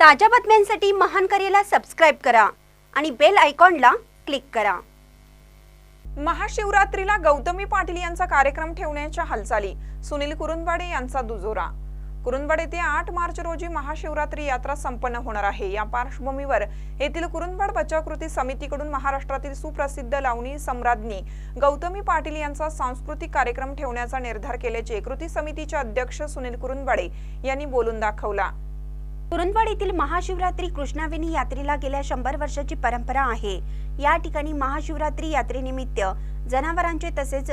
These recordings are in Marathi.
ताज्या बातम्यांसाठी महान करेला सबस्क्राईब करा आणि बेल आयकॉनला क्लिक करा. महाशिवरात्रीला गौतमी पाटील यांचा कार्यक्रम ठेवण्याच्या हालचाली. सुनील कुरुंदवाडे यांचा दुजोरा. कुरुंदवाड येथे आठ मार्च रोजी महाशिवरात्री यात्रा संपन्न होणार आहे. या पार्श्वभूमीवर येथील कुरुंदवाड बचाव कृती समितीकडून महाराष्ट्रातील सुप्रसिद्ध लावणी सम्राज्ञी गौतमी पाटील यांचा सांस्कृतिक कार्यक्रम ठेवण्याचा निर्धार केल्याचे कृती समितीचे अध्यक्ष सुनील कुरुंदवाडे यांनी बोलून दाखवला. कुरुंदवाड येथील महाशिवरात्री कृष्णावेणी यात्रेला गेल्या शंभर वर्षाची परंपरा आहे. या ठिकाणी महाशिवरात्री यात्रेनिमित्त जनावरांचे तसेच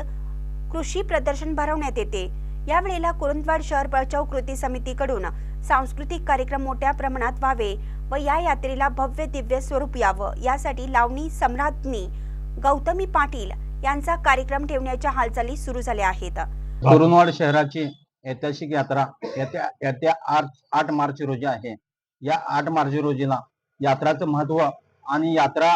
कृषी प्रदर्शन भरवण्यात येते. यावेळेला कुरुंदवाड शहर बचाव कृती समितीकडून सांस्कृतिक कार्यक्रम मोठ्या प्रमाणात व्हावे व या यात्रेला भव्य दिव्य स्वरूप यावं. यासाठी लावणी सम्राज्ञी गौतमी पाटील यांचा कार्यक्रम ठेवण्याच्या हालचाली सुरू झाल्या आहेत. कुरुंदवाड शहराची ऐतिहासिक यात्रा येत्या येत्या आठ आठ मार्च रोजी आहे. या आठ मार्च रोजीला यात्राचं महत्त्व आणि यात्रा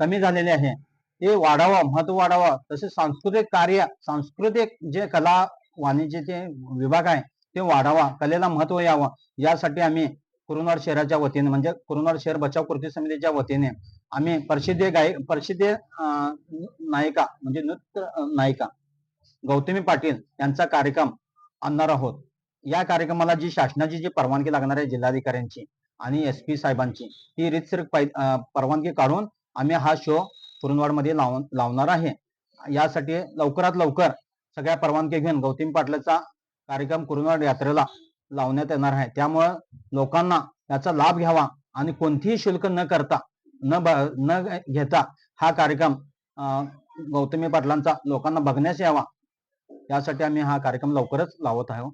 कमी झालेली आहे. ते वाढावं महत्त्व वाढावं तसे सांस्कृतिक कार्य सांस्कृतिक जे कला वाणिज्याचे विभाग आहे ते वाढावा कलेला महत्त्व यावं. यासाठी आम्ही कुरुनवाड शहराच्या वतीने म्हणजे कुरुनवाड शहर बचाव कृती समितीच्या वतीने आम्ही प्रसिद्ध गाय प्रसिद्ध नायिका म्हणजे नृत्य नायिका गौतमी पाटील यांचा कार्यक्रम आणणार आहोत. या कार्यक्रमाला जी शासनाची जी परवानगी लागणार आहे जिल्हाधिकाऱ्यांची आणि एस पी साहेबांची ती रितसर परवानगी काढून आम्ही हा शो कुरुंदवाडमध्ये लावून लावणार आहे. यासाठी लवकरात लवकर सगळ्या परवानगी घेऊन गौतम पाटलाचा कार्यक्रम कुरुंदवाड यात्रेला लावण्यात येणार आहे. त्यामुळं लोकांना याचा लाभ घ्यावा आणि कोणतीही शुल्क न करता न ब- न घेता हा कार्यक्रम अं, गौतमी पाटलांचा लोकांना बघण्यास यावा. यासाठी आम्ही हा कार्यक्रम लवकरच लावत आहोत.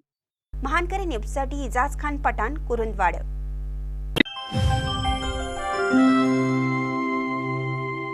महानकरी न्यूजसाठी इजाज खान पठाण कुरुंदवाड.